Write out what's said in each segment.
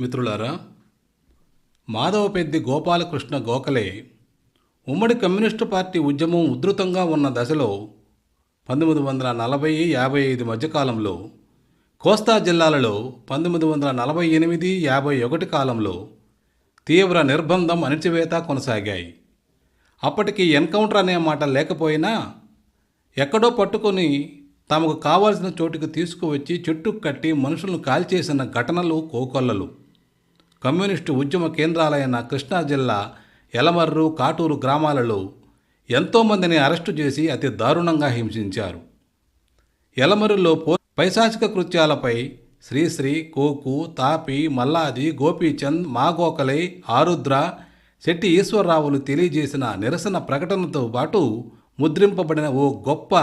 మిత్రులారా మాధవపెద్ది గోపాలకృష్ణ గోఖలే ఉమ్మడి communist party ఉద్యమం ఉధృతంగా ఉన్న దశలో పంతొమ్మిది వందల నలభై యాభై ఐదు మధ్యకాలంలో కోస్తా జిల్లాలలో పంతొమ్మిది వందల నలభై ఎనిమిది యాభై ఒకటి కాలంలో తీవ్ర నిర్బంధం అణిచివేత కొనసాగాయి. అప్పటికి ఎన్కౌంటర్ అనే మాట లేకపోయినా ఎక్కడో పట్టుకొని తమకు కావాల్సిన చోటుకు తీసుకువచ్చి చెట్టు కట్టి మనుషులను కాల్చేసిన ఘటనలు కోకొల్లలు. కమ్యూనిస్టు ఉద్యమ కేంద్రాలైన కృష్ణా జిల్లా ఎలమర్రు కాటూరు గ్రామాలలో ఎంతోమందిని అరెస్టు చేసి అతి దారుణంగా హింసించారు. ఎలమరులో పో పైశాచిక కృత్యాలపై శ్రీశ్రీ కోకు తాపి మల్లాది గోపీచంద్ మాగోకలై ఆరుద్ర శెట్టి ఈశ్వరరావులు తెలియజేసిన నిరసన ప్రకటనతో పాటు ముద్రింపబడిన ఓ గొప్ప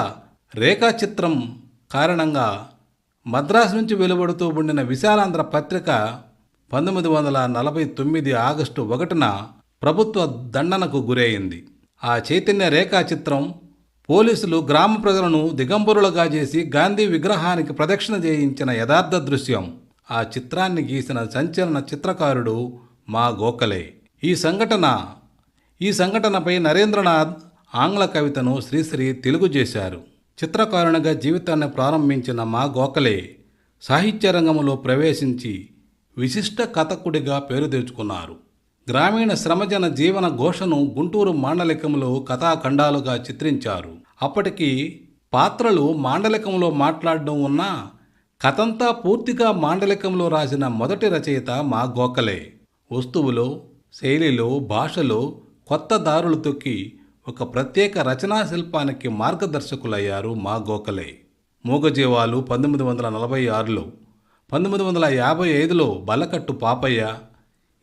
రేఖాచిత్రం కారణంగా మద్రాసు నుంచి వెలువడుతూ ఉండిన విశాలాంధ్ర పత్రిక పంతొమ్మిది వందల నలభై తొమ్మిది ఆగస్టు ఒకటిన ప్రభుత్వ దండనకు గురైంది. ఆ చైతన్య రేఖాచిత్రం పోలీసులు గ్రామ ప్రజలను దిగంబరులుగా చేసి గాంధీ విగ్రహానికి ప్రదక్షిణ చేయించిన యథార్థ దృశ్యం. ఆ చిత్రాన్ని గీసిన సంచలన చిత్రకారుడు మా గోఖలే. ఈ సంఘటన ఈ సంఘటనపై నరేంద్రనాథ్ ఆంగ్ల కవితను శ్రీశ్రీ తెలుగు చేశారు. చిత్రకారునిగా జీవితాన్ని ప్రారంభించిన మా గోఖలే సాహిత్య రంగంలో ప్రవేశించి విశిష్ట కథకుడిగా పేరు తెచ్చుకున్నారు. గ్రామీణ శ్రమజన జీవన ఘోషను గుంటూరు మాండలికంలో కథాఖండాలుగా చిత్రించారు. అప్పటికి పాత్రలు మాండలికంలో మాట్లాడడం ఉన్నా కథంతా పూర్తిగా మాండలికంలో రాసిన మొదటి రచయిత మా గోఖలే వస్తువులో శైలిలో భాషలో కొత్త దారులు తొక్కి ఒక ప్రత్యేక రచనా శిల్పానికి మార్గదర్శకులయ్యారు మా గోఖలే మూగజీవాలు పంతొమ్మిది వందల నలభై ఆరులో పంతొమ్మిది వందల యాభై ఐదులో బల్లకట్టు పాపయ్య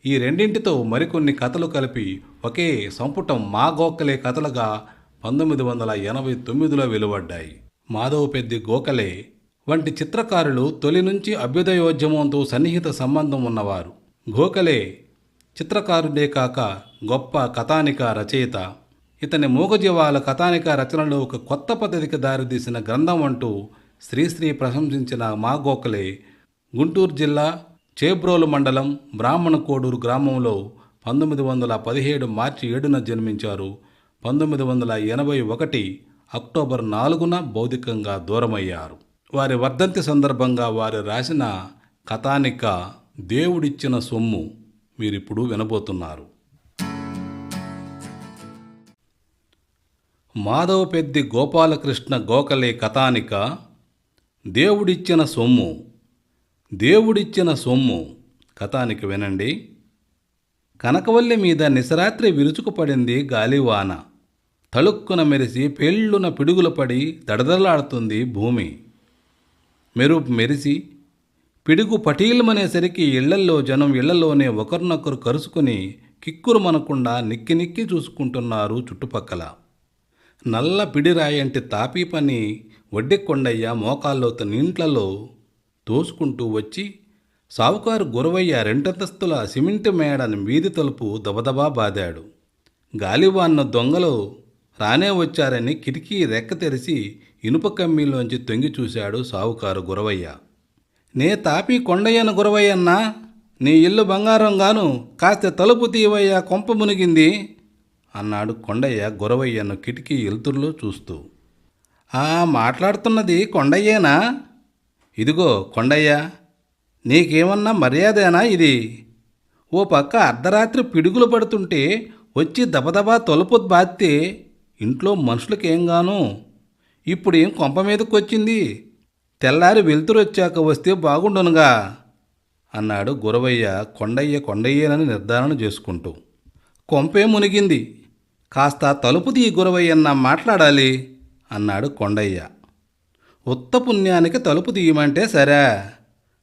ఈ రెండింటితో మరికొన్ని కథలు కలిపి ఒకే సంపుటం మా గోఖలే కథలుగా పంతొమ్మిది వందల ఎనభై తొమ్మిదిలో వెలువడ్డాయి. మాధవ పెద్ది గోఖలే వంటి చిత్రకారులు తొలి నుంచి అభ్యుదయోద్యమంతో సన్నిహిత సంబంధం ఉన్నవారు. గోఖలే చిత్రకారుడే కాక గొప్ప కథానిక రచయిత. ఇతని మూగజీవాల కథానిక రచనలో ఒక కొత్త పద్ధతికి దారితీసిన గ్రంథం అంటూ శ్రీశ్రీ ప్రశంసించిన మా గోఖలే గుంటూరు జిల్లా చేబ్రోలు మండలం బ్రాహ్మణ కోడూరు గ్రామంలో పంతొమ్మిది వందల పదిహేడు మార్చి ఏడున జన్మించారు. పంతొమ్మిది వందల ఎనభై ఒకటి అక్టోబర్ నాలుగున భౌతికంగా దూరమయ్యారు. వారి వర్ధంతి సందర్భంగా వారు రాసిన కథానిక దేవుడిచ్చిన సొమ్ము మీరిప్పుడు వినబోతున్నారు. మాధవ పెద్ది గోపాలకృష్ణ గోఖలే కథానిక దేవుడిచ్చిన సొమ్ము దేవుడిచ్చిన సొమ్ము. కథానికి వినండి. కనకవల్లి మీద నిశరాత్రి విరుచుకుపడింది గాలివాన. తళుక్కున మెరిసి పేళ్ళున పిడుగులు పడి దడదలాడుతుంది భూమి. మెరుపు మెరిసి పిడుగు పటీలమనేసరికి ఇళ్ళల్లో జనం ఇళ్ళలోనే ఒకరినొకరు కరుసుకుని కిక్కురుమనకుండా నిక్కి నిక్కి చూసుకుంటున్నారు చుట్టుపక్కల. నల్ల పిడిరాయంటి తాపీ పని వడ్డెక్కొండయ్య కొండయ్య మోకాల్లో తన ఇంట్లలో తోసుకుంటూ వచ్చి సావుకారు గురవయ్య రెండంతస్తుల సిమెంట్ మేడని వీధి తలుపు దబదబా బాదాడు. గాలివాన్న దొంగలు రానే వచ్చారని కిటికీ రెక్క తెరిచి ఇనుప కమ్మీలోంచి తొంగి చూశాడు సావుకారు గురవయ్య. నే తాపి కొండయ్యను గురవయ్యన్నా నీ ఇల్లు బంగారం గాను కాస్త తలుపు తీవయ్యా కొంప మునిగింది అన్నాడు కొండయ్య గురవయ్యను కిటికీ ఎలుతురులో చూస్తూ. ఆ మాట్లాడుతున్నది కొండయ్యేనా? ఇదిగో కొండయ్య నీకేమన్నా మర్యాదేనా ఇది? ఓ పక్క అర్ధరాత్రి పిడుగులు పడుతుంటే వచ్చి దబదబా తలుపు బాత్తే ఇంట్లో మనుషులకేం గాను ఇప్పుడేం కొంప మీదకు వచ్చింది తెల్లారి వెలుతురు వచ్చాక వస్తే బాగుండునుగా అన్నాడు గురవయ్య కొండయ్య కొండయ్యేనని నిర్ధారణ చేసుకుంటూ. కొంపే మునిగింది. కాస్త తలుపు తీ గురవయ్యన్న మాట్లాడాలి అన్నాడు కొండయ్య. ఉత్త పుణ్యానికి తలుపు తీయమంటే సరే.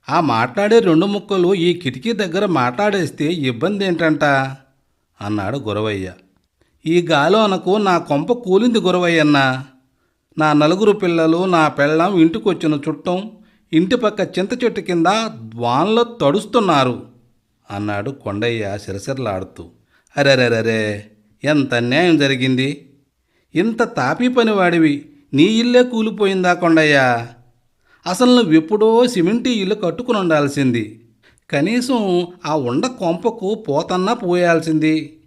ఆ మాట్లాడే రెండు ముక్కలు ఈ కిటికీ దగ్గర మాట్లాడేస్తే ఇబ్బంది ఏంటంట అన్నాడు గురవయ్య. ఈ గాలోనకు నా కొంప కూలింది గురవయ్యన్న. నా నలుగురు పిల్లలు నా పెళ్ళం ఇంటికొచ్చిన చుట్టం ఇంటి పక్క చింత చెట్టు కింద వాన్లో తడుస్తున్నారు అన్నాడు కొండయ్య సిరసిరలాడుతూ. అరెరెరెరే ఎంత అన్యాయం జరిగింది? ఇంత తాపీ పనివాడివి. నీ ఇల్లే కూలిపోయిందా కొండయ్యా? అసలు నువ్వెప్పుడో సిమెంటీ ఇల్లు కట్టుకుని ఉండాల్సింది. కనీసం ఆ ఉండ కొంపకు పోతన్నా పోయాల్సింది.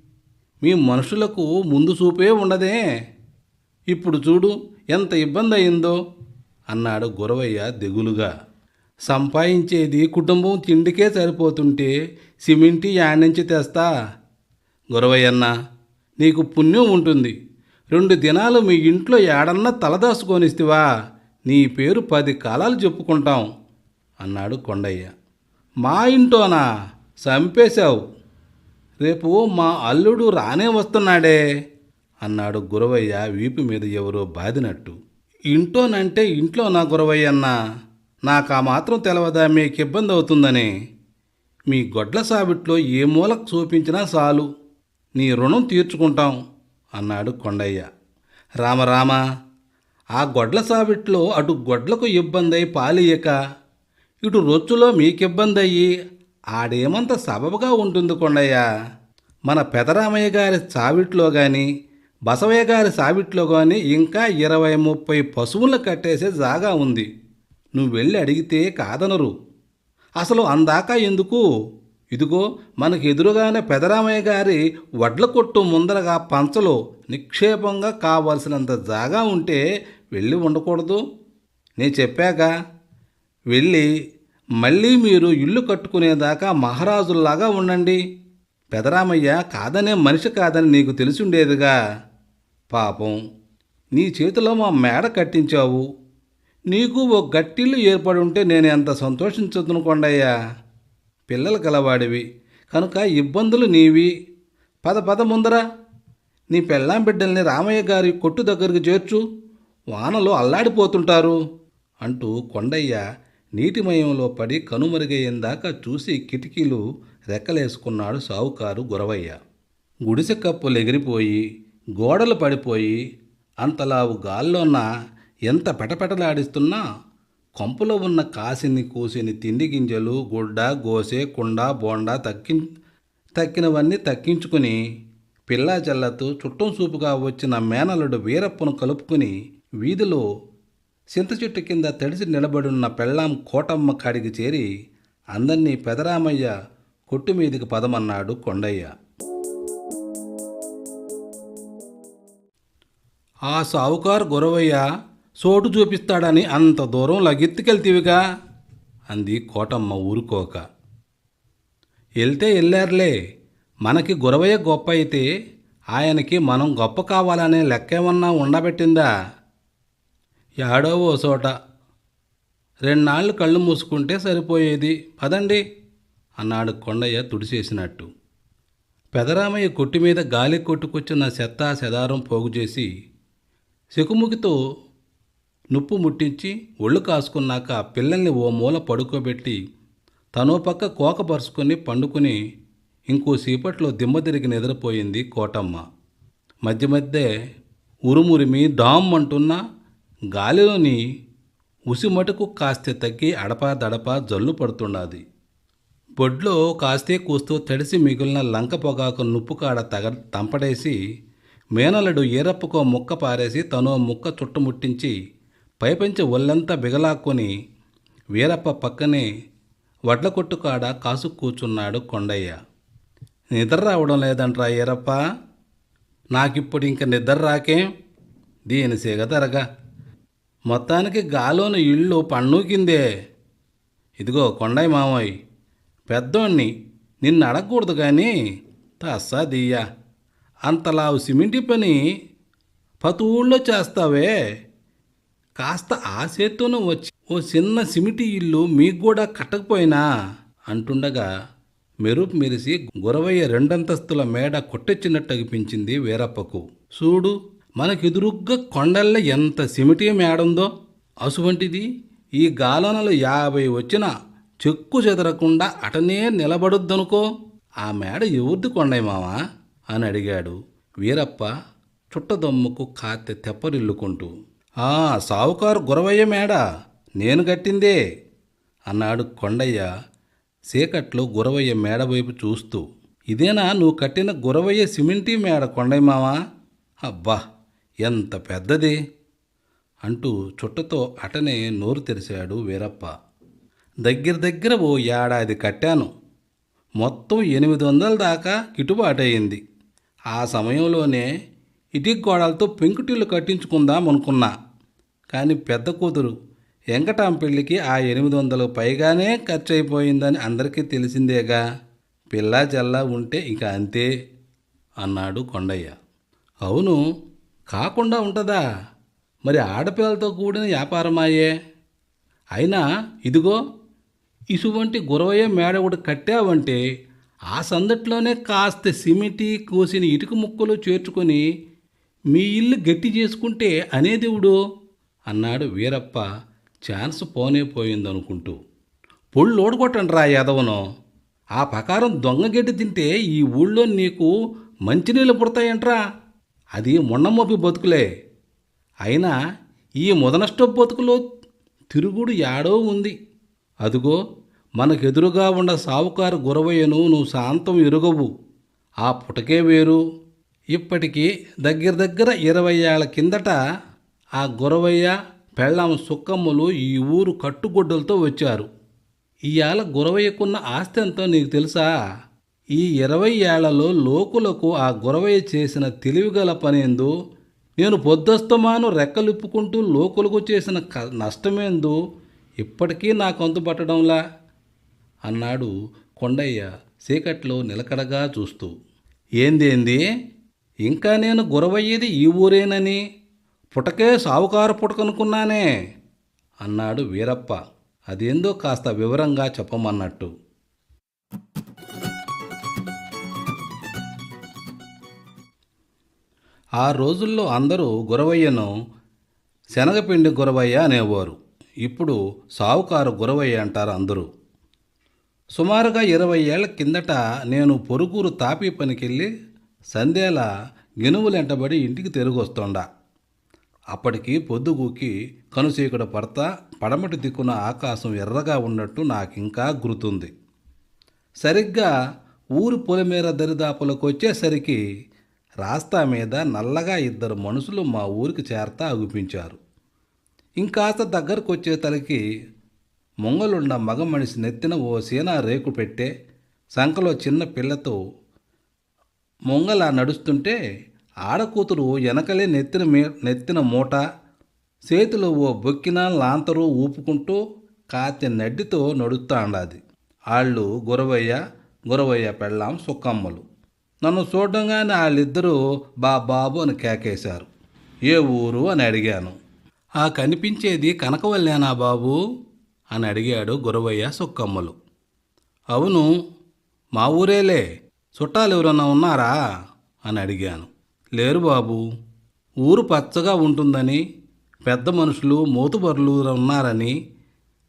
మీ మనుషులకు ముందు చూపే ఉండదే. ఇప్పుడు చూడు ఎంత ఇబ్బంది అయిందో అన్నాడు గురవయ్య దిగులుగా. సంపాదించేది కుటుంబం తిండికే సరిపోతుంటే సిమెంటి యాడ్నుంచి తెస్తా. గురవయ్యన్న నీకు పుణ్యం ఉంటుంది. రెండు దినాలు మీ ఇంట్లో ఏడన్నా తలదాసుకొనిస్తివా నీ పేరు పది కాలాలు చెప్పుకుంటాం అన్నాడు కొండయ్య. మా ఇంటోనా? చంపేశావు. రేపు మా అల్లుడు రానే వస్తున్నాడే అన్నాడు గురవయ్య వీపు మీద ఎవరో బాదినట్టు ఇంటోనంటే ఇంట్లో నా గురవయ్యన్న నాకు ఆ మాత్రం తెలవదా మీకు ఇబ్బంది అవుతుందని? మీ గొడ్ల సాబిట్లో ఏ మూలకు చూపించినా చాలు. నీ రుణం తీర్చుకుంటాం. అన్నాడు కొండయ్య. రామరామ ఆ గొడ్ల సాబిట్లో అటు గొడ్లకు ఇబ్బంది అయి పాలియక ఇటు రొచ్చులో మీకిబ్బంది అయ్యి ఆడేమంత సబబుగా ఉంటుంది కొండయ్య. మన పెదరామయ్య గారి సావిట్లో కానీ బసవయ్య గారి సావిట్లో కానీ ఇంకా ఇరవై ముప్పై పశువులను కట్టేసే జాగా ఉంది. నువ్వు వెళ్ళి అడిగితే కాదనరు. అసలు అందాక ఎందుకు? ఇదిగో మనకు ఎదురుగానే పెదరామయ్య గారి వడ్ల కొట్టు ముందరగా పంచలో నిక్షేపంగా కావలసినంత జాగా ఉంటే వెళ్ళి ఉండకూడదు. నేను చెప్పాక వెళ్ళి మళ్ళీ మీరు ఇల్లు కట్టుకునేదాకా మహారాజుల్లాగా ఉండండి. పెదరామయ్య కాదనే మనిషి కాదని నీకు తెలిసుండేదిగా. పాపం నీ చేతిలో మా మేడ కట్టించావు. నీకు ఓ గట్టిల్లు ఏర్పడి ఉంటే నేను ఎంత సంతోషించదనుకోండయ్యా పిల్లలు గలవాడివి. కనుక ఇబ్బందులు నీవి. పద పద ముందర. నీ పెళ్ళాం బిడ్డల్ని రామయ్య గారి కొట్టు దగ్గరికి చేర్చు. వానలో అల్లాడిపోతుంటారు. అంటూ కొండయ్య నీటిమయంలో పడి కనుమరుగయ్యేందాక చూసి కిటికీలు రెక్కలేసుకున్నాడు సావుకారు గురవయ్య. గుడిసె కప్పులు ఎగిరిపోయి గోడలు పడిపోయి అంతలావు గాల్లోన ఎంత పెటపెటలాడిస్తున్నా కొంపలో ఉన్న కాసిని కూసిని తిండి గింజలు గుడ్డ గోసె కుండ బోండా తక్కి తక్కినవన్నీ తక్కించుకుని పిల్లా జల్లతో చుట్టం చూపుగా వచ్చిన మేనలుడు వీరప్పను కలుపుకుని వీధిలో చింత చెట్టు కింద తడిసి నిలబడున్న పెళ్ళాం కోటమ్మ కాడికి చేరి అందర్నీ పెదరామయ్య కొట్టు మీదికి పదమన్నాడు కొండయ్య. ఆ సావుకారు గురవయ్య సోటు చూపిస్తాడని అంత దూరం లగెత్తుకెళ్తీవిగా అంది కోటమ్మ ఊరుకోక. వెళ్తే వెళ్ళారులే. మనకి గురవయ్య గొప్ప అయితే ఆయనకి మనం గొప్ప కావాలనే లెక్కేమన్నా ఉండబెట్టిందా? యాడో ఓ చోట. రెండాళ్ళు కళ్ళు మూసుకుంటే సరిపోయేది. పదండి అన్నాడు కొండయ్య తుడిచేసినట్టు. పెదరామయ్య కొట్టు మీద గాలి కొట్టుకొచ్చిన చెత్త సెదారం పోగు చేసి శకుముకితో నుప్పు ముట్టించి ఒళ్ళు కాసుకున్నాక పిల్లల్ని ఓ మూల పడుకోబెట్టి తనో పక్క కోకపరుచుకొని పండుకుని ఇంకో దిమ్మదిరిగి దిమ్మ తిరిగి నిద్రపోయింది కోటమ్మ. మధ్య మధ్య ఉరుమురిమి డామ్ అంటున్న గాలిలోని ఉసిమటుకు కాస్త తగ్గి అడపా దడపా జల్లు పడుతున్నది బొడ్లో కాస్తే కూస్తూ తడిసి మిగిలిన లంక పొగాకు నుప్పు కాడ తగ తంపడేసి మేనలుడు ఈరప్పుకో ముక్క పారేసి తనో ముక్క చుట్టుముట్టించి పైపెంచి ఒళ్ళంతా బిగలాక్కొని వీరప్ప పక్కనే వడ్ల కొట్టు కాడ కాసు కూర్చున్నాడు కొండయ్య. నిద్ర రావడం లేదంట్రా ఈరప్ప నాకిప్పుడు ఇంక నిద్ర రాకేం. దీని సిగదరగా మొత్తానికి గాలోని ఇళ్ళు పన్నూకిందే. ఇదిగో కొండయ్య మామయ్య పెద్దోణ్ణి నిన్ను అడగకూడదు కానీ తస్సా దియ్యా. అంతలావు సిమెంటి పని పతూళ్ళో చేస్తావే. కాస్త ఆశతోనూ వచ్చి ఓ చిన్న సిమిటి ఇల్లు మీకు కూడా కట్టకపోయినా అంటుండగా మెరుపు మెరిసి గురవయ్య రెండంతస్తుల మేడ కొట్టొచ్చినట్టు అనిపించింది వీరప్పకు. చూడు మనకెదురుగ్గా కొండల్ల ఎంత సిమిటి మేడుందో. అసువంటిది ఈ గాలనలు యాభై వచ్చిన చెక్కు చెదరకుండా అటనే నిలబడొద్దనుకో. ఆ మేడ ఎవరిది కొండయ్య మావా? అని అడిగాడు వీరప్ప చుట్టదమ్ముకు కాత్తె తెప్పరిల్లుకుంటూ. ఆ సావుకారు గురవయ్య మేడ నేను కట్టిందే అన్నాడు కొండయ్య చీకట్లో గురవయ్య మేడ వైపు చూస్తూ. ఇదేనా నువ్వు కట్టిన గురవయ్య సిమెంటీ మేడ కొండయ్య మావా? అబ్బా ఎంత పెద్దది! అంటూ చుట్టతో అటనే నోరు తెరిచాడు వీరప్ప. దగ్గర దగ్గర ఓ ఏడాది కట్టాను. మొత్తం ఎనిమిది వందల దాకా గిట్టుబాటు అయింది ఆ సమయంలోనే ఇటుక గోడలతో పెంకుటిల్లు కట్టించుకుందాం అనుకున్నా కానీ పెద్ద కూతురు వెంకటాం పెళ్ళికి ఆ ఎనిమిది వందలు పైగానే ఖర్చు అయిపోయిందని అందరికీ తెలిసిందేగా. పిల్లా జల్లా ఉంటే ఇక అంతే అన్నాడు కొండయ్య. అవును కాకుండా ఉంటుందా? మరి ఆడపిల్లలతో కూడిన వ్యాపారమాయే అయినా ఇదిగో ఇటువంటి గురవయ్య మేడ ఒకటి కట్టావంటే ఆ సందట్లోనే కాస్త సిమిటి కోసిన ఇటుక ముక్కలు చేర్చుకొని మీ ఇల్లు గట్టి చేసుకుంటే అనేదేవుడు అన్నాడు వీరప్ప. ఛాన్స్ పోనే పోయిందనుకుంటూ. పొళ్ళు ఓడగొట్టండి రా యాదవను. ఆ ప్రకారం దొంగ గడ్డి తింటే ఈ ఊళ్ళో నీకు మంచినీళ్ళు పుడతాయంట్రా. అది మొన్నమోపి బతుకులే. అయినా ఈ ముదనష్టపు బతుకులో తిరుగుడు యాడో ఉంది. అదుగో మనకెదురుగా ఉన్న సావుకారు గురవయ్యను నువ్వు శాంతం ఎరుగవు. ఆ పుటకే వేరు. ఇప్పటికీ దగ్గర దగ్గర ఇరవై ఏళ్ళ కిందట ఆ గురవయ్య పెళ్ళాం సుక్కమ్మలు ఈ ఊరు కట్టుగొడ్డలతో వచ్చారు. ఇవాళ గురవయ్యకున్న ఆస్తి ఎంతో నీకు తెలుసా? ఈ ఇరవై ఏళ్ళలో లోకులకు ఆ గురవయ్య చేసిన తెలివిగల పనేందు? నేను పొద్దస్తమాను రెక్కలిప్పుకుంటూ లోకులకు చేసిన క నష్టమేందు? ఇప్పటికీ నాకు అంతుపట్టడంలా అన్నాడు కొండయ్య చీకట్లో నిలకడగా చూస్తూ. ఏందేంది ఇంకా నేను గురవయ్యేది ఈ ఊరేనని? పుటకే సావుకారు పుటకనుకున్నానే అన్నాడు వీరప్ప. అదేందో కాస్త వివరంగా చెప్పమన్నట్టు. ఆ రోజుల్లో అందరూ గురవయ్యను శనగపిండి గురవయ్య అనేవారు. ఇప్పుడు సావుకారు గురవయ్య అంటారు అందరూ. సుమారుగా ఇరవై ఏళ్ళ కిందట నేను పొరుగురు తాపీ పనికెళ్ళి సందేల గెనువులెంటబడి ఇంటికి తిరిగి వస్తుండా అప్పటికి పొద్దుగూకి కనుసీకుడు పడతా పడమటి దిక్కున ఆకాశం ఎర్రగా ఉన్నట్టు నాకింకా గుర్తుంది. సరిగ్గా ఊరు పొలిమేర దరిదాపులకు వచ్చేసరికి రాస్తా మీద నల్లగా ఇద్దరు మనుషులు మా ఊరికి చేరతా అగుపించారు. ఇంకాస్త దగ్గరకు వచ్చేతలకి మొంగలున్న మగ మనిషి నెత్తిన ఓ సీనా రేకు పెట్టే సంకలో చిన్న పిల్లతో మొంగల నడుస్తుంటే ఆడకూతురు వెనకలే నెత్తిన మీ నెత్తిన మూట చేతిలో ఓ బొక్కిన లాంతరు ఊపుకుంటూ కాతి నడ్డితో నడుస్తాండాది. వాళ్ళు గురవయ్య గురవయ్య పెళ్ళాం సుక్కమ్మలు నన్ను చూడంగానే వాళ్ళిద్దరూ బా బాబు అని కేకేశారు. ఏ ఊరు అని అడిగాను. ఆ కనిపించేది కనకవల్లేనా బాబు అని అడిగాడు గురవయ్య సుక్కమ్మలు అవును మా ఊరేలే. చుట్టాలు ఎవరన్నా ఉన్నారా అని అడిగాను. లేరు బాబు. ఊరు పచ్చగా ఉంటుందని పెద్ద మనుషులు మోతుబరులు ఉన్నారని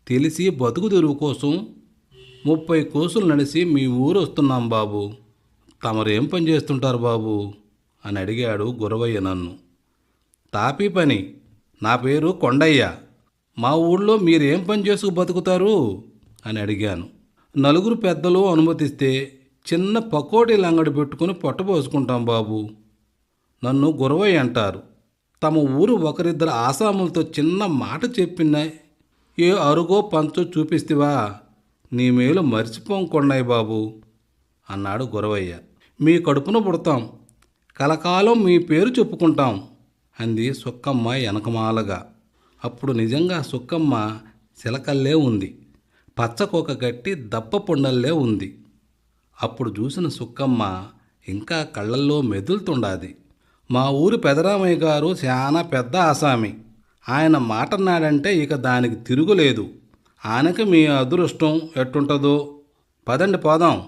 తెలిసి బతుకు తెరువు కోసం ముప్పై కోసులు నడిచి మీ ఊరు వస్తున్నాం బాబు. తమరేం పని చేస్తుంటారు బాబు? అని అడిగాడు గురవయ్య నన్ను. తాపీ పని. నా పేరు కొండయ్య. మా ఊళ్ళో మీరేం పని చేసుకు బతుకుతారు? అని అడిగాను. నలుగురు పెద్దలు అనుమతిస్తే చిన్న పకోడీలు అంగడి పెట్టుకుని పొట్టపోసుకుంటాం బాబు. నన్ను గురవయ్య అంటారు. తమ ఊరు ఒకరిద్దరు ఆసాములతో చిన్న మాట చెప్పినాయి ఏ అరుగో పంచో చూపిస్తివా? నీ మేలు మర్చిపోంకొన్నాయి బాబు అన్నాడు గురవయ్య. మీ కడుపున పుడతాం కలకాలం మీ పేరు చెప్పుకుంటాం అంది సుక్కమ్మ వెనకమాలగా అప్పుడు నిజంగా సుక్కమ్మ చిలకల్లే ఉంది పచ్చకొక గట్టి దప్ప పొండల్లే ఉంది. అప్పుడు చూసిన సుక్కమ్మ ఇంకా కళ్ళల్లో మెదులుతుండాది. మా ఊరి పెదరామయ్య గారు చాలా పెద్ద ఆసామి. ఆయన మాటన్నాడంటే ఇక దానికి తిరుగులేదు. ఆయనకి మీ అదృష్టం ఎట్టుంటుందో పదండి పోదాం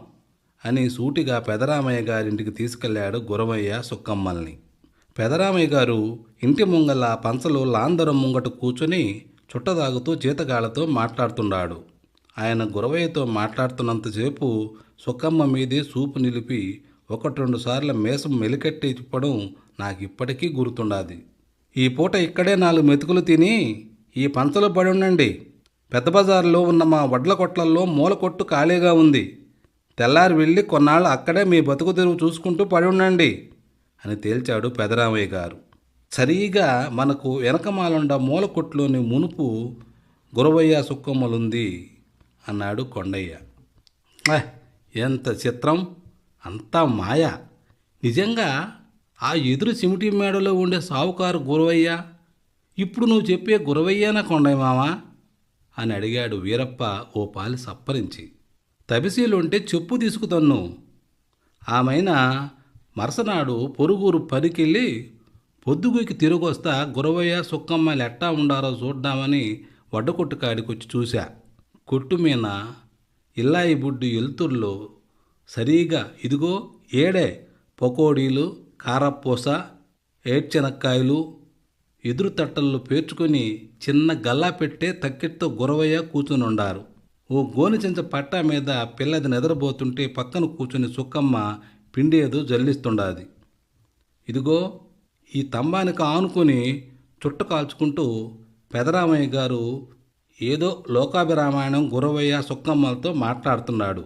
అని సూటిగా పెదరామయ్య గారింటికి తీసుకెళ్ళాడు గురవయ్య సుక్కమ్మల్ని. పెదరామయ్య గారు ఇంటి ముంగల పంచలు లాందరం ముంగట కూర్చొని చుట్టదాగుతూ జీతగాళ్ళతో మాట్లాడుతున్నాడు ఆయన గురవయ్యతో మాట్లాడుతున్నంతసేపు సుక్కమ్మ మీదే చూపు నిలిపి ఒకటి రెండు సార్లు మేసం మెలికెట్టి చెప్పడం నాకు ఇప్పటికీ గుర్తుండాది. ఈ పూట ఇక్కడే నాలుగు మెతుకులు తిని ఈ పంచలో పడి ఉండండి పెద్ద బజార్లో ఉన్న మా వడ్ల కొట్లల్లో మూల కొట్టు ఖాళీగా ఉంది. తెల్లారి వెళ్ళి కొన్నాళ్ళు అక్కడే మీ బతుకు తెరువు చూసుకుంటూ పడి ఉండండి అని తేల్చాడు పెదరామయ్య గారు. సరిగా మనకు వెనకమాలుండ మూల కొట్లోని మునుపు గురవయ్య సుక్కమ్మలుంది అన్నాడు కొండయ్య. "ఆ, ఎంత చిత్రం అంతా మాయ. నిజంగా ఆ ఎదురు సిమిటి మేడలో ఉండే సావుకారు గురవయ్య ఇప్పుడు నువ్వు చెప్పే గురవయ్యానా కొండయ్య మావా అని అడిగాడు వీరప్ప ఓ పాలి సప్పరించి. తబిసీలుంటే చెప్పు తీసుకుతన్ను. ఆమెన మరసనాడు పొరుగురు పనికెళ్ళి పొద్దుగుకి తిరిగొస్తా గురవయ్య సుక్కమ్మలు ఎట్టా ఉండారో చూడ్డామని వడ్డకొట్టు కాడికొచ్చి చూశా. కొట్టు మీద ఇల్లాయి బుడ్డు ఎలుతుర్లో సరిగా ఇదిగో ఏడే పకోడీలు కారపూస ఏడ్చెనక్కాయలు ఎదురు తట్టల్లో పేర్చుకొని చిన్న గల్లా పెట్టే తక్కెట్తో గురవయ్య కూర్చుని ఉండారు. ఓ గోనిచెంచ పట్టా మీద పిల్లది నిద్రపోతుంటే పక్కన కూర్చుని సుక్కమ్మ పిండేదో జల్లిస్తుండాది. ఇదిగో ఈ తంబానికి ఆనుకొని చుట్ట కాల్చుకుంటూ పెదరామయ్య గారు ఏదో లోకాభిరామాయణం గురవయ్య సుక్కమ్మలతో మాట్లాడుతున్నాడు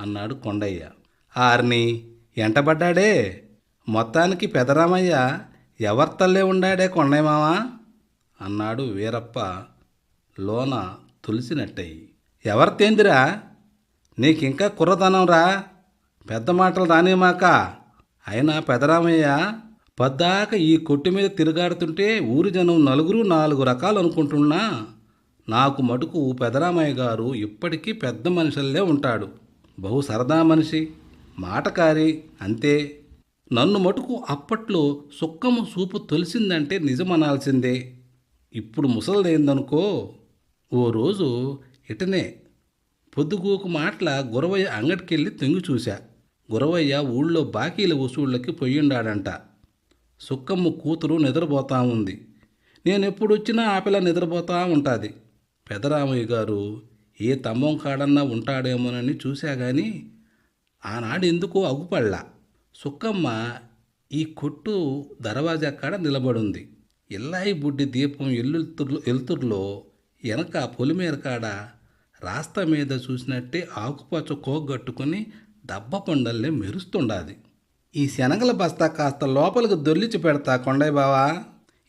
అన్నాడు కొండయ్య. ఆర్ని ఎంటబడ్డాడే? మొత్తానికి పెదరామయ్య ఎవరితల్లే ఉండాడే కొండయ్య మావా? అన్నాడు వీరప్ప. లోన తులిసినట్టయి. ఎవరితేందిరా నీకింకా కుర్రదనంరా పెద్ద మాటలు రానిమాక. అయినా పెదరామయ్య పద్దాక ఈ కొట్టు మీద తిరుగాడుతుంటే ఊరి జనం నలుగురు నాలుగు రకాలు అనుకుంటున్నా. నాకు మటుకు పెదరామయ్య గారు ఇప్పటికీ పెద్ద మనుషుల్లే ఉంటాడు. బహు సరదా మనిషి మాటకారి అంతే. నన్ను మటుకు అప్పట్లో సుక్కము సూపు తొలిసిందంటే నిజమనాల్సిందే. ఇప్పుడు ముసలిదైందనుకో ఓ రోజు ఇటనే పొద్దుగూకు మాటల గురవయ్య అంగడికెళ్ళి తెంగి చూశా. గురవయ్య ఊళ్ళో బాకీల వసూళ్ళకి పొయ్యిండాడంట సుక్కమ్మ కూతురు నిద్రపోతా ఉంది. నేను వచ్చినా ఆ పిల్ల నిద్రపోతా ఉంటుంది. పెదరామయ్య గారు ఏ తమ్మం కాడన్నా ఉంటాడేమోనని చూశా కానీ ఆనాడు ఎందుకో అగుపడలా. సుక్కమ్మ ఈ కొట్టు దర్వాజా కాడ నిలబడుంది. ఇల్లాయి బుడ్డి దీపం ఎల్లుతుర్లో ఎలుతుర్లో వెనక పొలిమేర కాడ రాస్తా మీద చూసినట్టే ఆకుపచ్చ కోగట్టుకుని దబ్బ పండల్లే మెరుస్తుండాది. ఈ శనగల బస్తా కాస్త లోపలికి దొల్లిచి పెడతా కొండయ్య బావా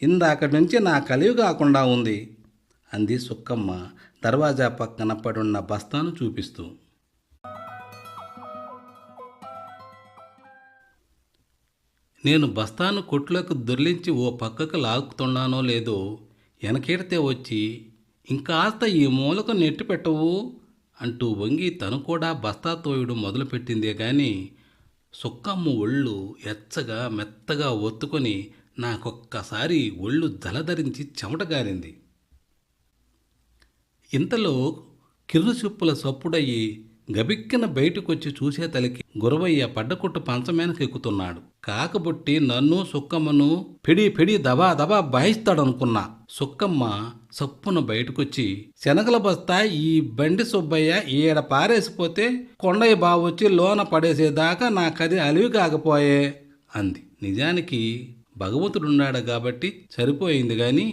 ఇందాక నుంచి నా కలివి కాకుండా ఉంది అంది సుక్కమ్మ దర్వాజా పక్కన పడున్న బస్తాను చూపిస్తూ. నేను బస్తాను కొట్లోకి దొర్లించి ఓ పక్కకు లాగుతున్నానో లేదో వెనకెడితే వచ్చి ఇంకాస్త ఈ మూలకు నెట్టి పెట్టవు అంటూ వంగి తను కూడా బస్తా తోయడం మొదలుపెట్టిందే గాని సుక్కమ్మ ఒళ్ళు ఎచ్చగా మెత్తగా ఒత్తుకొని నాకొక్కసారి ఒళ్ళు జలధరించి చెమటగారింది. ఇంతలో కిర్రు చెప్పుల సప్పుడయ్యి గబిక్కిన బయటకొచ్చి చూసే తలకి గురవయ్య పడ్డకొట్టు పంచమేనకు ఎక్కుతున్నాడు. కాకబొట్టి నన్ను సుక్కమ్మను పిడి పిడి దబా దబా బాయిస్తాడనుకున్నా సుక్కమ్మ సప్పున బయటకొచ్చి శనగల బస్తా ఈ బండి సుబ్బయ్య ఈడ పారేసిపోతే కొండయ్య బావొచ్చి లోన పడేసేదాకా నాకది అలివి కాకపోయే అంది. నిజానికి భగవంతుడున్నాడు కాబట్టి సరిపోయింది గాని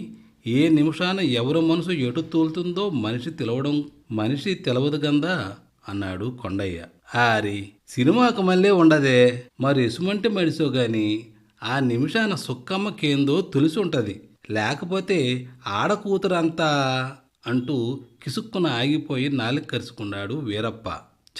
ఏ నిమిషాన ఎవరి మనసు ఎటు తూలుతుందో మనిషి తెలవడం మనిషి తెలవదు గందా? అన్నాడు కొండయ్య. ఆరి సినిమాకు మళ్ళీ ఉండదే. మరి ఇసుమంటి మడిసో గాని ఆ నిమిషాన సుక్కమ్మకేందో తులిసి ఉంటుంది. లేకపోతే ఆడకూతురంతా అంటూ కిసుక్కున ఆగిపోయి నాలుగు కరుచుకున్నాడు వీరప్ప.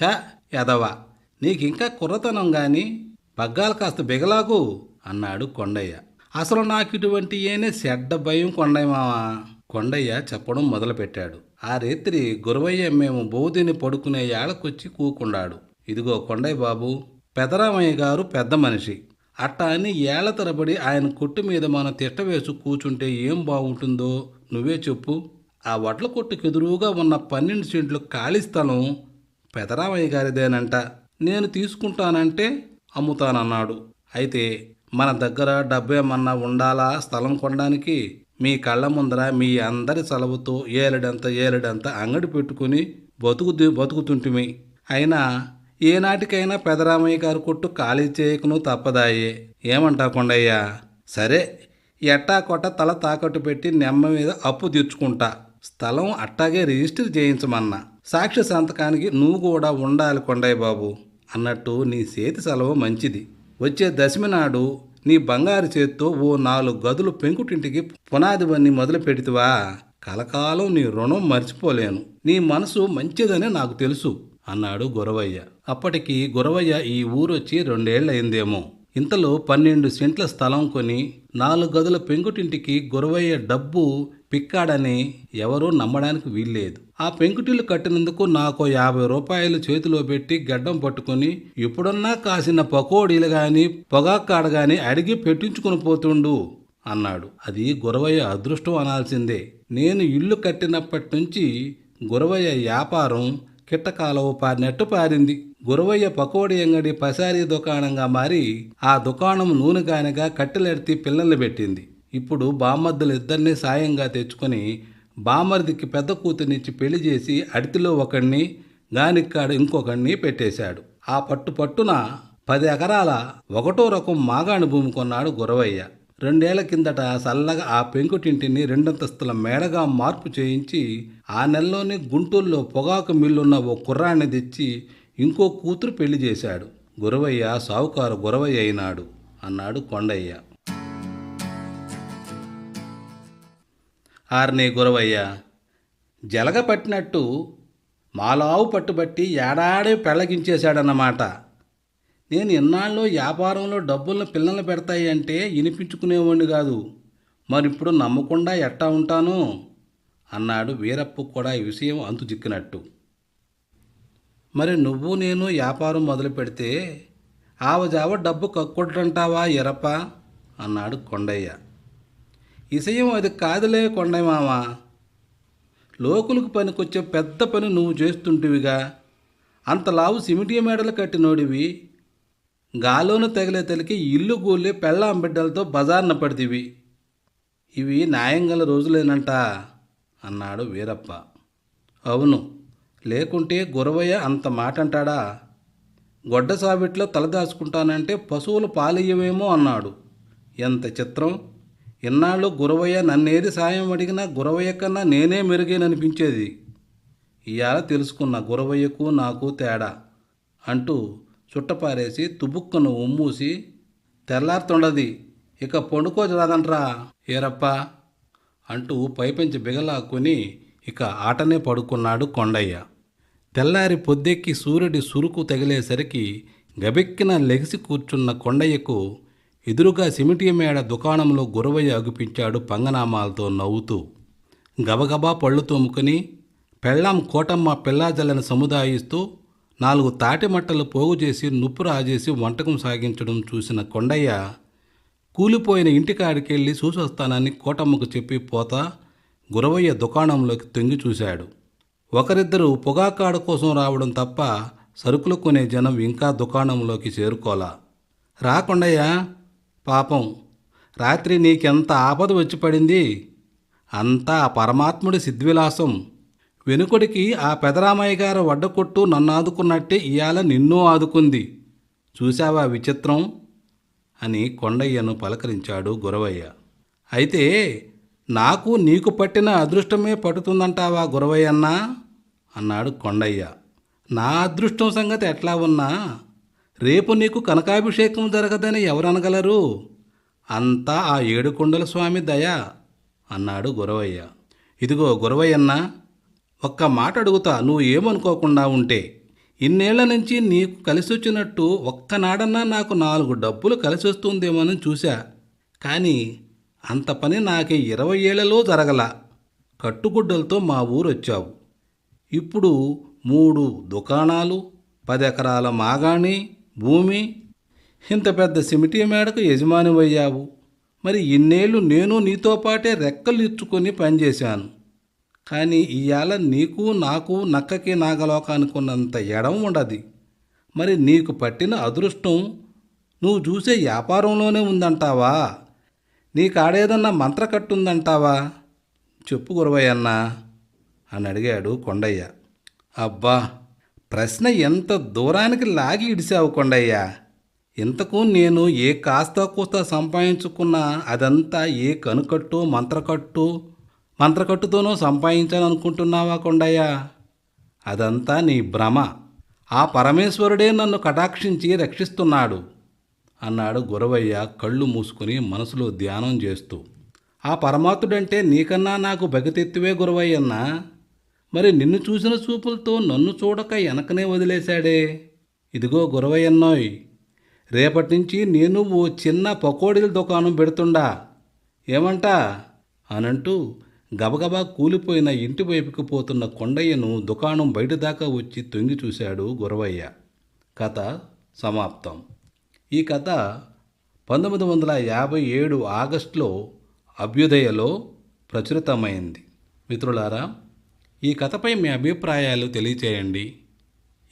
ఛ ఎదవా నీకింకా కుర్రతనం గాని? పగ్గాలు కాస్త బిగలాగు అన్నాడు కొండయ్య. అసలు నాకు ఇటువంటి ఏనే చెడ్డ భయం కొండయ్య మావా? కొండయ్య చెప్పడం మొదలుపెట్టాడు. ఆ రేత్రి గురవయ్య మేము బోధిని పడుకునే ఏళకొచ్చి కూకున్నాడు. ఇదిగో కొండయ్య బాబు పెదరామయ్య గారు పెద్ద మనిషి. అట్ట అని ఏళ్ళ తరబడి ఆయన కొట్టు మీద మనం తిట్ట వేసి కూచుంటే ఏం బాగుంటుందో నువ్వే చెప్పు. ఆ వడ్ల కొట్టుకు ఎదురుగా ఉన్న పన్నెండు సెంట్లు ఖాళీ స్థలం పెదరామయ్య గారిదేనంట. నేను తీసుకుంటానంటే అమ్ముతానన్నాడు. అయితే మన దగ్గర డబ్బేమన్నా ఉండాలా స్థలం కొనడానికి? మీ కళ్ళ ముందర మీ అందరి సెలవుతో ఏలడంత ఏలడంత అంగడి పెట్టుకుని బతుకు బతుకుతుంటిమి. అయినా ఏనాటికైనా పెదరామయ్య గారు కొట్టు ఖాళీ చేయకును తప్పదాయే. ఏమంటా కొండయ్యా? సరే ఎట్టా కొట్ట తల తాకట్టు పెట్టి నెమ్మ మీద అప్పు తీర్చుకుంటా. స్థలం అట్టాగే రిజిస్టర్ చేయించమన్నా. సాక్షి సంతకానికి నువ్వు కూడా ఉండాలి కొండయ్య బాబు అన్నట్టు నీ చేతి సెలవు మంచిది. వచ్చే దశమి నాడు నీ బంగారు చేత్తో ఓ నాలుగు గదులు పెంకుటింటికి పునాది బన్ని మొదలు పెడితివా? కలకాలం నీ రుణం మర్చిపోలేను. నీ మనసు మంచిదని నాకు తెలుసు అన్నాడు గురవయ్య. అప్పటికి గురవయ్య ఈ ఊరొచ్చి రెండేళ్ళయిందేమో ఇంతలో పన్నెండు సెంట్ల స్థలం కొని నాలుగు గదుల పెంకుటింటికి గురవయ్య డబ్బు పిక్కాడని ఎవరూ నమ్మడానికి వీల్లేదు. ఆ పెంకుటిల్లు కట్టినందుకు నాకు యాభై రూపాయలు చేతిలో పెట్టి గడ్డం పట్టుకుని ఎప్పుడన్నా కాసిన పకోడీలు గాని పొగాకాడ గాని అడిగి పెట్టించుకుని పోతుండు అన్నాడు. అది గురవయ్య అదృష్టం అనాల్సిందే. నేను ఇల్లు కట్టినప్పటి నుంచి గురవయ్య వ్యాపారం కిట్టకాలవు పారినట్టు పారింది. గురవయ్య పకోడీ అంగడి పసారీ దుకాణంగా మారి ఆ దుకాణం నూనెగానగా కట్టెలెడితి పిల్లల్ని పెట్టింది. ఇప్పుడు బామ్మద్దులు ఇద్దరిని సాయంగా తెచ్చుకొని బామ్మర్దికి పెద్ద కూతురినిచ్చి పెళ్ళి చేసి అడితిలో ఒకడిని గానిక్కాడు ఇంకొకడిని పెట్టేశాడు. ఆ పట్టు పట్టున పది ఎకరాల ఒకటో రకం మాగాణి భూమి కొన్నాడు గురవయ్య. రెండేళ్ళ కిందట చల్లగా ఆ పెంకుటింటిని రెండంతస్తుల మేడగా మార్పు చేయించి ఆ నెలలోనే గుంటూరులో పొగాకు మిల్లున్న ఓ కుర్రాన్ని తెచ్చి ఇంకో కూతురు పెళ్ళి చేశాడు. గురవయ్య సావుకారు గురవయ్య అయినాడు అన్నాడు కొండయ్య. ఆర్నే గురవయ్య జలగ పట్టినట్టు మాలావు పట్టుబట్టి ఏడాడే పెళ్ళగించేశాడన్నమాట. నేను ఇన్నాళ్ళు వ్యాపారంలో డబ్బులను పిల్లలు పెడతాయి అంటే వినిపించుకునేవాడిని కాదు. మరిప్పుడు నమ్మకుండా ఎట్టా ఉంటాను? అన్నాడు వీరప్పు కూడా ఈ విషయం అంతు చిక్కినట్టు మరి నువ్వు నేను వ్యాపారం మొదలు పెడితే ఆవజావ డబ్బు కక్కొట్టంటావా ఎరప్ప అన్నాడు కొండయ్య. విషయం అది కాదులే కొండయ్య మామ. లోకులకు పనికొచ్చే పెద్ద పని నువ్వు చేస్తుంటివిగా. అంతలావు సిమిటి మేడలు కట్టినోడివి. గాలోను తగిలే తలికి ఇల్లు గూలి పెళ్ళాం బిడ్డలతో బజార్న పడితివి. ఇవి న్యాయంగల రోజులేనంట అన్నాడు వీరప్ప. అవును లేకుంటే గురవయ్య అంత మాట అంటాడా గొడ్డ సాబిట్లో తలదాచుకుంటానంటే పశువులు పాలియ్యవేమో అన్నాడు. ఎంత చిత్రం. ఇన్నాళ్ళు గురవయ్య నన్నేది సాయం అడిగినా గురవయ్య కన్నా నేనే మెరుగేననిపించేది. ఇవాళ తెలుసుకున్న గురవయ్యకు నాకు తేడా అంటూ చుట్టపారేసి తుబుక్కును ఉమ్మూసి తెల్లారుతుండది ఇక పండుకోజరాదంట్రా ఏరప్పా? అంటూ పైపెంచి బిగలాక్కుని ఇక ఆటనే పడుకున్నాడు కొండయ్య. తెల్లారి పొద్దెక్కి సూర్యుడి సురుకు తగిలేసరికి గబెక్కిన లెగిసి కూర్చున్న కొండయ్యకు ఎదురుగా సిమిటి మేడ దుకాణంలో గురవయ్య అగుపించాడు పంగనామాలతో నవ్వుతూ. గబగబా పళ్ళు తోముకుని పెళ్ళాం కోటమ్మ పిల్లాజల్లని సముదాయిస్తూ నాలుగు తాటి మట్టలు పోగు చేసి నుప్పు రాజేసి వంటకం సాగించడం చూసిన కొండయ్య కూలిపోయిన ఇంటికాడికెళ్ళి చూసొస్తానని కోటమ్మకు చెప్పి పోతా గురవయ్య దుకాణంలోకి తొంగి చూశాడు. ఒకరిద్దరు పొగాకాడ కోసం రావడం తప్ప సరుకులు కొనే జనం ఇంకా దుకాణంలోకి చేరుకోలా. రాకొండయ్యా పాపం. రాత్రి నీకెంత ఆపద వచ్చి పడింది? అంతా పరమాత్ముడి సిద్విలాసం వెనుకొడికి ఆ పెదరామయ్య గారు వడ్డకొట్టు నన్ను ఆదుకున్నట్టే ఇయాల నిన్నూ ఆదుకుంది. చూశావా విచిత్రం? అని కొండయ్యను పలకరించాడు గురవయ్య. అయితే నాకు నీకు పట్టిన అదృష్టమే పట్టుతుందంటావా గురవయ్యన్నా అన్నాడు కొండయ్య. నా అదృష్టం సంగతి ఎట్లా ఉన్నా? రేపు నీకు కనకాభిషేకం జరగదని ఎవరనగలరు? అంతా ఆ ఏడుకొండల స్వామి దయ అన్నాడు గురవయ్య. ఇదిగో గురవయ్యన్న ఒక్క మాట అడుగుతా నువ్వు ఏమనుకోకుండా ఉంటే. ఇన్నేళ్ళ నుంచి నీకు కలిసొచ్చినట్టు ఒక్కనాడన్నా నాకు నాలుగు డబ్బులు కలిసొస్తుందేమోనని చూశా. కానీ అంత పని నాకు ఇరవై ఏళ్ళలో జరగల. కట్టుగుడ్డలతో మా ఊరొచ్చావు. ఇప్పుడు మూడు దుకాణాలు పది ఎకరాల మాగాణి భూమి. ఇంత పెద్ద సిమిటి మేడకు యజమానివయ్యావు. మరి ఇన్నేళ్ళు నేను నీతో పాటే రెక్కలు ఇచ్చుకొని పనిచేశాను. కానీ ఇవాళ నీకు నాకు నక్కకి నాగలోకానుకున్నంత ఎడం ఉండదు. మరి నీకు పట్టిన అదృష్టం నువ్వు చూసే వ్యాపారంలోనే ఉందంటావా? నీకాడేదన్నా మంత్రకట్టుందంటావా? చెప్పు గురవయ్యన్న అని అడిగాడు కొండయ్య. అబ్బా ప్రశ్న ఎంత దూరానికి లాగి ఇడిసావు కొండయ్య? ఇంతకు నేను ఏ కాస్త కూస్త సంపాదించుకున్నా అదంతా ఏ కనుకట్టు మంత్రకట్టు మంత్రకట్టుతోనూ సంపాదించాలనుకుంటున్నావా కొండయ్య? అదంతా నీ భ్రమ. ఆ పరమేశ్వరుడే నన్ను కటాక్షించి రక్షిస్తున్నాడు అన్నాడు గురవయ్య కళ్ళు మూసుకుని మనసులో ధ్యానం చేస్తూ. ఆ పరమాత్ముడంటే నీకన్నా నాకు భగతెత్తువే గురవయ్యన్నా. మరి నిన్ను చూసిన చూపులతో నన్ను చూడక వెనకనే వదిలేశాడే. ఇదిగో గురవయ్యన్నోయ్ రేపటి నుంచి నేను ఓ చిన్న పకోడీల దుకాణం పెడుతుండా. ఏమంటా? అనంటూ గబగబా కూలిపోయిన ఇంటి వైపుకు పోతున్న కొండయ్యను దుకాణం బయట దాకా వచ్చి తొంగి చూశాడు గురవయ్య. కథ సమాప్తం. ఈ కథ పంతొమ్మిది వందల యాభై ఏడు ఆగస్టులో అభ్యుదయలో ప్రచురితమైంది. మిత్రులారా ఈ కథపై మీ అభిప్రాయాలు తెలియచేయండి.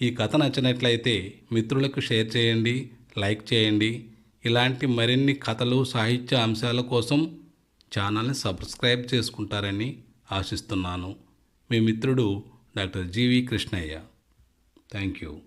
ఈ కథ నచ్చినట్లయితే మిత్రులకు షేర్ చేయండి లైక్ చేయండి. ఇలాంటి మరిన్ని కథలు సాహిత్య అంశాల కోసం ఛానల్ని సబ్స్క్రైబ్ చేసుకుంటారని ఆశిస్తున్నాను. మీ మిత్రుడు doctor G V Krishnaiah. Thank you.